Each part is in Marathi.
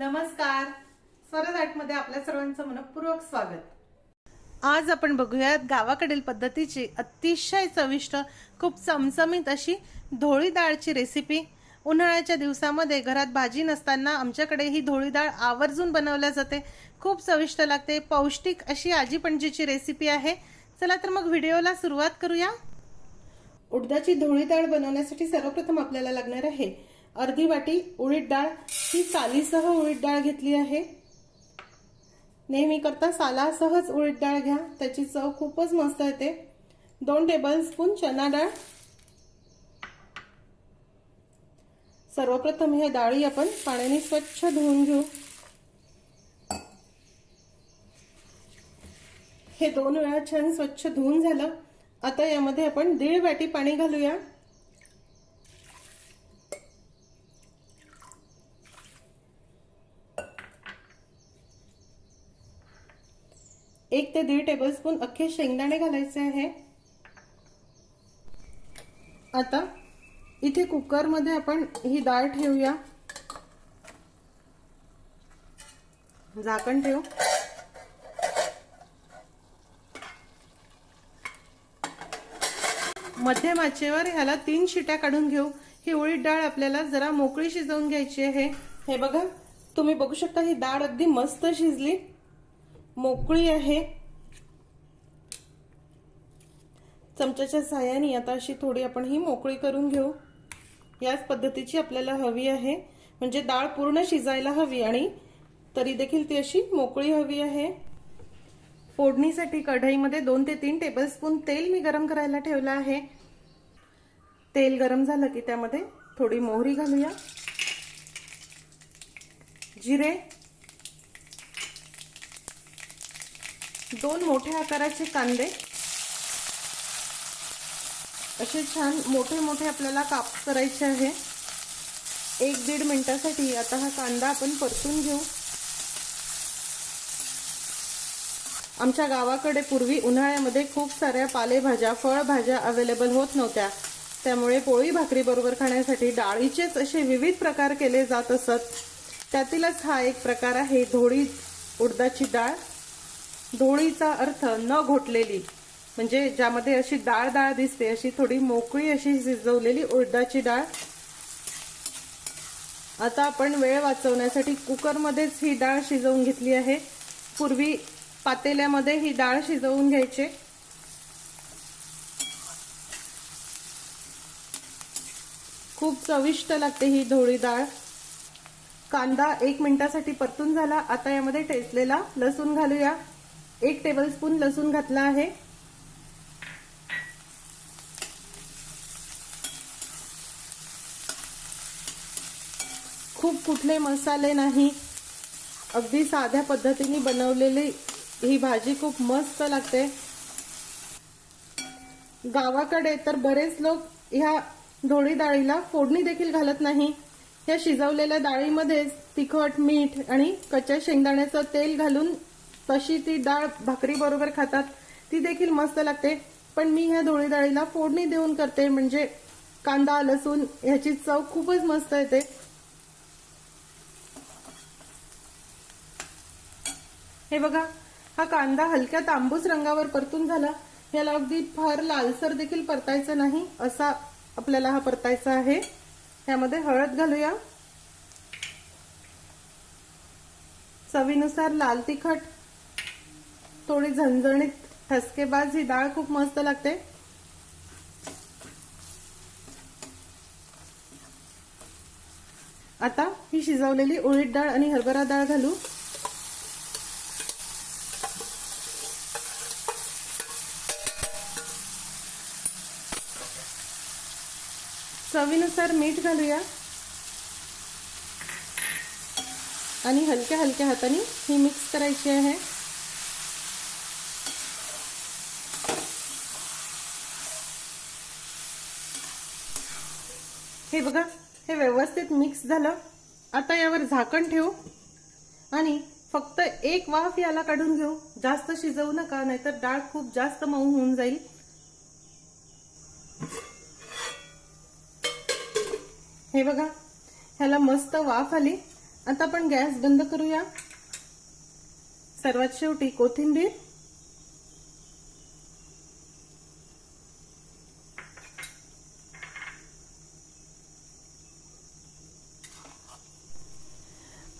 नमस्कार. स्वरजमध्ये आपल्या सर्वांचं मनपूर्वक स्वागत. आज आपण बघूयात गावाकडील पद्धतीची अतिशय चविष्ट खूप चमचमीत अशी धोळी डाळची रेसिपी उन्हाळ्याच्या दिवसामध्ये घरात भाजी नसताना आमच्याकडे ही धोळी डाळ आवर्जून बनवल्या जाते. खूप चविष्ट लागते पौष्टिक अशी आजी पणजीची रेसिपी आहे. चला तर मग व्हिडिओला सुरुवात करूया. उडदाची धोळी डाळ बनवण्यासाठी सर्वप्रथम आपल्याला लागणार आहे अर्धी वाटी उडीद डाळ. ही सालीसह उडीद डाळ घेतली आहे. नेहमी करता सालासहच उडीद डाळ घ्या. त्याची चव खूपच मस्त येते. दोन टेबलस्पून चना डाळ. सर्वप्रथम ह्या डाळी आपण पाण्याने स्वच्छ धुवून घेऊ. हे दोन वेळा छान स्वच्छ धुवून झालं. आता यामध्ये आपण दीड वाटी पाणी घालूया. एक ते दीड टेबलस्पून अख्खे शेंगदाणे घालायचे आहे. आता इथे कुकरमध्ये आपण ही डाळ ठेवूया. झाकण ठेवू. मध्यम आचेवर ह्याला तीन शिट्या काढून घेऊ. ही उळीद डाळ आपल्याला जरा मोकळी शिजवून घ्यायची आहे. हे बघा तुम्ही बघू शकता ही डाळ अगदी मस्त शिजली. मोकळी आहे. चमच्याच्या साह्याने आता अशी थोडी आपण ही मोकळी करून घेऊ. याच पद्धतीची आपल्याला हवी आहे. म्हणजे डाळ पूर्ण शिजायला हवी आणि तरी देखील ती अशी मोकळी हवी आहे. फोडणीसाठी कढईमध्ये दोन ते तीन टेबलस्पून तेल मी गरम करायला ठेवलं आहे. तेल गरम झालं की त्यामध्ये थोडी मोहरी घालूया. जिरे दोन मोठ्या आकाराचे कांदे. असे छान मोठे मोठे आपल्याला काप करायचे आहे. एक दीड मिनटासाठी आता हा कांदा आपण परतून घेऊ. आमच्या गावाकडे पूर्वी उन्हाळ्यामध्ये खूप साऱ्या पालेभाज्या फळभाज्या अवेलेबल होत नव्हत्या. त्यामुळे पोळी भाकरी बरोबर खाण्यासाठी डाळीचेच असे विविध प्रकार केले जात असत. त्यातीलच हा एक प्रकार आहे धोडी उडदाची डाळ. धोळीचा अर्थ न घोटलेली म्हणजे ज्यामध्ये अशी डाळ डाळ दिसते अशी थोडी मोकळी अशी शिजवलेली उडदाची डाळ. आता आपण वेळ वाचवण्यासाठी कुकरमध्येच ही डाळ शिजवून घेतली आहे. पूर्वी पातेल्यामध्ये ही डाळ शिजवून घ्यायचे. खूप चविष्ट लागते ही ढोळी डाळ. कांदा एक मिनिटासाठी परतून झाला. आता यामध्ये टेचलेला लसूण घालूया. एक टेबलस्पून लसूण घातला आहे. खूप कुठले मसाले नाही. अगदी साध्या पद्धतीने बनवलेली ही भाजी खूप मस्त लागते. गावाकडे तर बरेच लोक ह्या ढोळी डाळीला फोडणी देखील घालत नाही. या शिजवलेल्या डाळीमध्येच तिखट मीठ आणि कच्च्या शेंगदाण्याचं तेल घालून तशी ती डाळ भाकरी बरोबर खातात ती देखील मस्त लागते. पण मी ह्या धोळी डाळीला फोडणी देऊन करते म्हणजे कांदा लसूण ह्याची चव खूपच मस्त येते. हे बघा हा कांदा हलक्या तांबूस रंगावर परतून झाला. याला अगदी फार लालसर देखील परतायचं नाही असा आपल्याला हा परतायचा आहे. ह्यामध्ये हळद घालूया. चवीनुसार लाल तिखट थोडी झणझणीत ठसकेबाज ही डाळ खूप मस्त लागते. आता ही शिजवलेली उळीद डाळ आणि हरभरा डाळ घालू. चवीनुसार मीठ घालूया. आणि हलक्या हलक्या हाताने ही मिक्स करायची आहे. हे बघा हे व्यवस्थित मिक्स झालं. आता यावर झाकण ठेवू आणि फक्त एक वाफ याला काढून घेऊ. जास्त शिजवू नका नाहीतर डाळ खूप जास्त मऊ होऊन जाईल. हे बघा ह्याला मस्त वाफ आली. आता आपण गॅस बंद करूया. सर्वात शेवटी कोथिंबीर.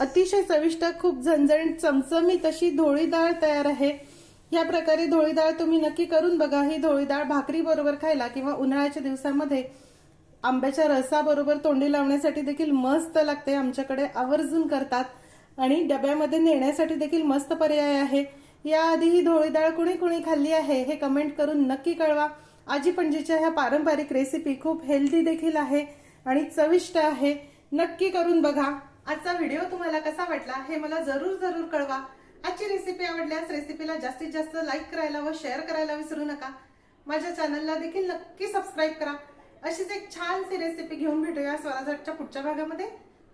अतिशय चविष्ट खूप झणझणीत चमचमीत अशी धोळी डाळ तयार आहे. या प्रकारे धोळीदाळ तुम्ही नक्की करून बघा. ही धोळी डाळ भाकरी बरोबर खायला किंवा उन्हाळ्याच्या दिवसामध्ये आंब्याच्या रसाबरोबर तोंडी लावण्यासाठी देखील मस्त लागते. आमच्याकडे आवर्जून करतात आणि डब्यामध्ये नेण्यासाठी देखील मस्त पर्याय आहे. याआधी ही धोळीदाळ कुणी कुणी खाल्ली आहे हे कमेंट करून नक्की कळवा. आजी पणजीच्या ह्या पारंपरिक रेसिपी खूप हेल्दी देखील आहे आणि चविष्ट आहे. नक्की करून बघा. आजचा व्हिडिओ तुम्हाला कसा वाटला हे मला जरूर जरूर कळवा. आजची रेसिपी आवडल्यास रेसिपीला जास्तीत जास्त लाईक करायला व शेअर करायला विसरू नका. माझ्या चॅनलला देखील नक्की सबस्क्राईब करा. अशीच एक छानशी रेसिपी घेऊन भेटूया स्वराजच्या पुढच्या भागामध्ये.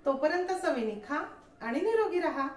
तोपर्यंत सविनी खा आणि निरोगी राहा.